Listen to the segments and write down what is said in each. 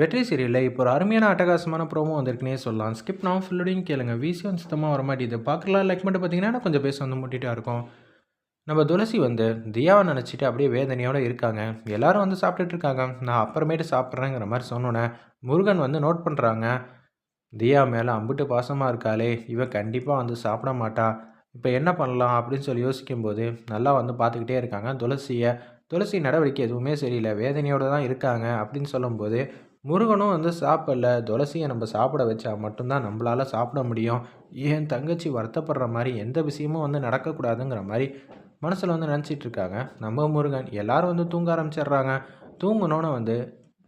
வெற்றி சீரியலில் இப்போ ஒரு அருமையான அட்டகாசமான ப்ரோமோ வந்திருக்குனே சொல்லலாம். ஸ்கிப் நான் ஃபுல்லோடையும் கேளுங்க. விசியம் சுத்தமாக வர மாட்டேது பார்க்கலாம் லைக் மட்டும் பார்த்தீங்கன்னா கொஞ்சம் பேச வந்து முட்டிட்டா இருக்கும். நம்ம துளசி வந்து தியாவை நினச்சிட்டு அப்படியே வேதனையோடு இருக்காங்க. எல்லாரும் வந்து சாப்பிட்டுட்டு இருக்காங்க. நான் அப்புறமேட்டு சாப்பிட்றேங்கிற மாதிரி சொன்னோன்னே முருகன் வந்து நோட் பண்ணுறாங்க தியா மேலே அம்புட்டு பாசமாக இருக்காளே. இவன் கண்டிப்பாக வந்து சாப்பிட மாட்டா. இப்போ என்ன பண்ணலாம் அப்படின்னு சொல்லி யோசிக்கும்போது நல்லா வந்து பார்த்துக்கிட்டே இருக்காங்க துளசியை. துளசி நடவடிக்கை எதுவுமே சரியில்லை. வேதனையோடு தான் இருக்காங்க அப்படின்னு சொல்லும்போது முருகனும் வந்து சாப்பிடல. துளசியை நம்ம சாப்பிட வச்சா மட்டும்தான் நம்மளால் சாப்பிட முடியும். ஏன் தங்கச்சி வருத்தப்படுற மாதிரி எந்த விஷயமும் வந்து நடக்கக்கூடாதுங்கிற மாதிரி மனசில் வந்து நினச்சிட்டு இருக்காங்க. நம்ம முருகன் எல்லாரும் வந்து தூங்க ஆரம்பிச்சிடுறாங்க. தூங்கணுன்னு வந்து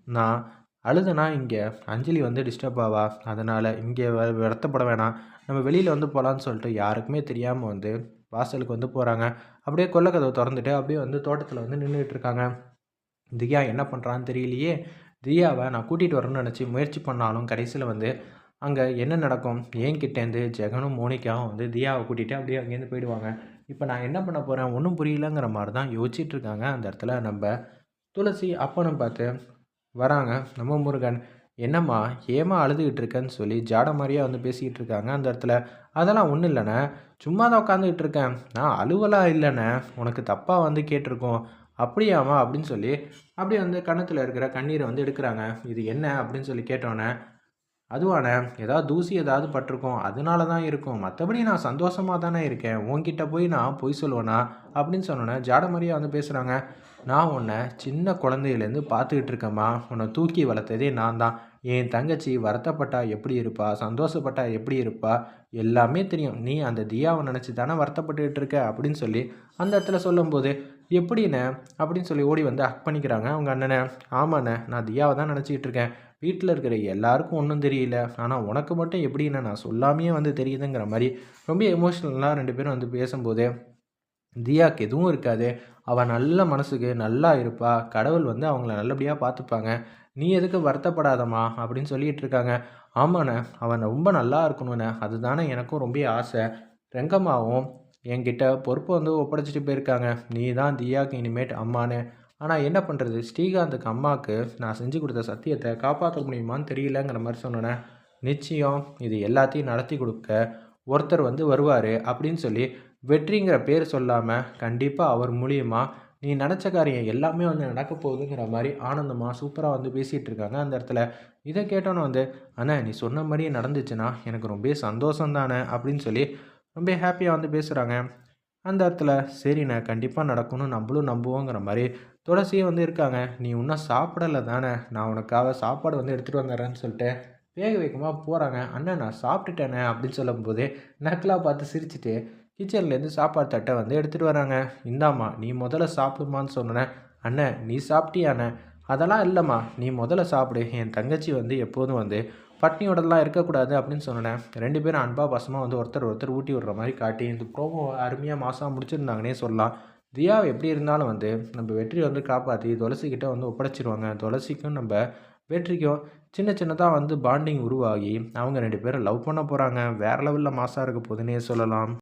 நான் அழுதுனா இங்கே அஞ்சலி வந்து டிஸ்டர்ப் ஆவா? அதனால் இங்கே வருத்தப்பட வேணாம். நம்ம வெளியில் வந்து போகலான்னு சொல்லிட்டு யாருக்குமே தெரியாமல் வந்து வாசலுக்கு வந்து போகிறாங்க அப்படியே கொல்லக்கதவை திறந்துட்டு அப்படியே வந்து தோட்டத்தில் வந்து நின்றுட்டு இருக்காங்க. தியா என்ன பண்ணுறான்னு தெரியலையே. தியாவை நான் கூட்டிகிட்டு வரணும்னு நினச்சி முயற்சி பண்ணாலும் கடைசியில் வந்து அங்கே என்ன நடக்கும்? ஏன் கிட்டேருந்து ஜெகனும் மோனிக்காவும் வந்து தியாவை கூட்டிகிட்டு அப்படியே அங்கேருந்து போயிடுவாங்க. இப்போ நான் என்ன பண்ண போகிறேன் ஒன்றும் புரியலங்கிற மாதிரி தான் யோசிச்சுட்டு இருக்காங்க. அந்த இடத்துல நம்ம துளசி அப்பனும் பார்த்து வராங்க. நம்ம முருகன் என்னம்மா ஏமா அழுதுகிட்டு இருக்கேன்னு சொல்லி ஜாட மாதிரியே வந்து பேசிக்கிட்டு இருக்காங்க அந்த இடத்துல. அதெல்லாம் ஒன்றும் இல்லைண்ணே. சும்மா தான் உட்காந்துக்கிட்டு இருக்கேன். நான் அழுவலாக இல்லைண்ணே. உனக்கு தப்பாக வந்து கேட்டிருக்கோம். அப்படியாமா அப்படின்னு சொல்லி அப்படியே வந்து கணத்தில் இருக்கிற கண்ணீரை வந்து எடுக்கிறாங்க. இது என்ன அப்படின்னு சொல்லி கேட்டோன்னே அதுவான ஏதாவது தூசி ஏதாவது பட்டிருக்கோம். அதனால தான் இருக்கும். மற்றபடி நான் சந்தோஷமாக தானே இருக்கேன். உங்ககிட்ட போய் நான் பொய் சொல்லுவேனா? அப்படின்னு சொன்னோன்னே ஜாட வந்து பேசுகிறாங்க நான் உன்னை சின்ன குழந்தையிலேருந்து பார்த்துக்கிட்டு இருக்கேம்மா. உன்னை தூக்கி வளர்த்ததே நான் தான். என் தங்கச்சி வருத்தப்பட்டா எப்படி இருப்பா? சந்தோஷப்பட்டா எப்படி இருப்பா? எல்லாமே தெரியும். நீ அந்த தியாவை நினச்சி தானே வருத்தப்பட்டுக்கிட்டு இருக்க? அப்படின்னு சொல்லி அந்த இடத்துல சொல்லும்போது எப்படிண்ணே அப்படின்னு சொல்லி ஓடி வந்து ஹக் பண்ணிக்கிறாங்க. அவங்க அண்ணனை ஆமாண்ணே நான் தியாவை தான் நினச்சிக்கிட்டு இருக்கேன். வீட்டில் இருக்கிற எல்லாருக்கும் ஒன்றும் தெரியல. ஆனால் உனக்கு மட்டும் எப்படின்னு நான் சொல்லாமையே வந்து தெரியுதுங்கிற மாதிரி ரொம்ப எமோஷ்னலாக ரெண்டு பேரும் வந்து பேசும்போது தியாக்கு எதுவும் இருக்காது. அவள் நல்ல மனசுக்கு நல்லா இருப்பா. கடவுள் வந்து அவங்கள நல்லபடியாக பார்த்துப்பாங்க. நீ எதுக்கு வருத்தப்படாதம்மா? அப்படின்னு சொல்லிகிட்டு இருக்காங்க. ஆமாண்ணே அவன் ரொம்ப நல்லா இருக்கணும்ண்ணே அதுதானே எனக்கும் ரொம்ப ஆசை. ரெங்கம்மாவும் என்கிட்ட பொறுப்பு வந்து ஒப்படைச்சிட்டு போயிருக்காங்க. நீ தான் தியாக்கு இனிமேட் அம்மானு ஆனால் என்ன பண்ணுறது ஸ்ரீகாந்துக்கு அம்மாவுக்கு நான் செஞ்சு கொடுத்த சத்தியத்தை காப்பாற்ற முடியுமான்னு தெரியலங்கிற மாதிரி சொன்னேன் நிச்சயம் இது எல்லாத்தையும் நடத்தி கொடுக்க ஒருத்தர் வந்து வருவார் அப்படின்னு சொல்லி வெற்றிங்கிற பேர் சொல்லாமல் கண்டிப்பாக அவர் மூலியமாக நீ நினச்ச காரியம் எல்லாமே வந்து நடக்க போகுதுங்கிற மாதிரி ஆனந்தமாக சூப்பராக வந்து பேசிகிட்டு இருக்காங்க அந்த இடத்துல. இதை கேட்டோன்னே வந்து அண்ணா நீ சொன்ன மாதிரியே நடந்துச்சுன்னா எனக்கு ரொம்ப சந்தோஷம் தானே அப்படின்னு சொல்லி ரொம்ப ஹாப்பியாக வந்து பேசுகிறாங்க அந்த இடத்துல சரிண்ணே கண்டிப்பாக நடக்கணும் நம்மளும் நம்புவோங்கிற மாதிரி துளசியும் வந்து இருக்காங்க. நீ இன்னும் சாப்பிடலை தானே? நான் உனக்காக சாப்பாடு வந்து எடுத்துகிட்டு வந்துடுறேன்னு சொல்லிட்டு வேக வேகமாக போகிறாங்க அண்ணன் நான் சாப்பிட்டுட்டேனே அப்படின்னு சொல்லும்போது நக்கலாக பார்த்து சிரிச்சுட்டு கிச்சன்லேருந்து சாப்பாடு தட்டை வந்து எடுத்துகிட்டு வராங்க. இந்தாம்மா நீ முதல்ல சாப்பிடுமான்னு சொன்னேன் அண்ணன் நீ சாப்பிட்டியாண்ணே? அதெல்லாம் இல்லைம்மா. நீ முதல்ல சாப்பிடு. என் தங்கச்சி வந்து எப்போதும் வந்து பட்னியோடலாம் இருக்கக்கூடாது அப்படின்னு சொன்னேன் ரெண்டு பேரும் அன்பா பசமாக வந்து ஒருத்தர் ஒருத்தர் ஊட்டி விடுற மாதிரி காட்டி இந்த ப்ரோமோ அருமையாக மாதம் முடிச்சிருந்தாங்கன்னே சொல்லலாம். தியா எப்படி இருந்தாலும் வந்து நம்ம வெற்றி வந்து காப்பாற்றி துளசிக்கிட்ட வந்து ஒப்படைச்சிருவாங்க. துளசிக்கும் நம்ம வெற்றிக்கும் சின்ன சின்னதாக வந்து பாண்டிங் உருவாகி அவங்க ரெண்டு பேரும் லவ் பண்ண போகிறாங்க வேறு லெவலில் மாசாக இருக்க போதுன்னே சொல்லலாம்.